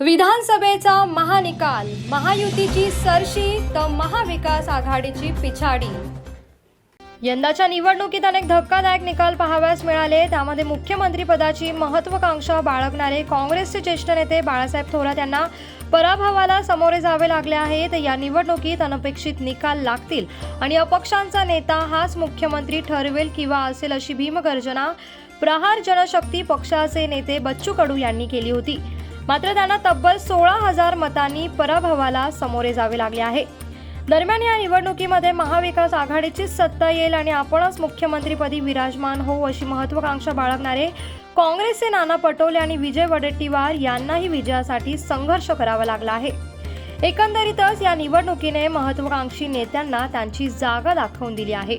विधानसभेचा महानिकाल महायुतीची सरशी तर महाविकास आघाडीची पिछाडी. यंदाच्या निवडणुकीत अनेक धक्कादायक निकाल पाहाव्यास मिळाले. त्यामध्ये मुख्यमंत्री पदाची महत्वाकांक्षा बाळगणारे काँग्रेसचे ज्येष्ठ नेते बाळासाहेब थोरात यांना पराभवाला सामोरे जावे लागले आहेत. या निवडणुकीत अनपेक्षित निकाल लागतील आणि अपक्षांचा नेता हाच मुख्यमंत्री ठरवेल किंवा असेल अशी भीमगर्जना. प्रहार जनशक्ती पक्षाचे नेते बच्चू कडू यांनी केली होती. मात्र त्यांना तब्बल सोळा हजार मतांनी पराभवाला सामोरे जावे लागले आहे. दरम्यान या निवडणुकीमध्ये महाविकास आघाडीचीच सत्ता येईल आणि आपणच मुख्यमंत्रीपदी विराजमान होऊ अशी महत्वाकांक्षा बाळगणारे काँग्रेसचे नाना पटोले आणि विजय वडेट्टीवार यांनाही विजयासाठी संघर्ष करावा लागला आहे. एकंदरीतच या निवडणुकीने महत्वाकांक्षी नेत्यांना त्यांची जागा दाखवून दिली आहे.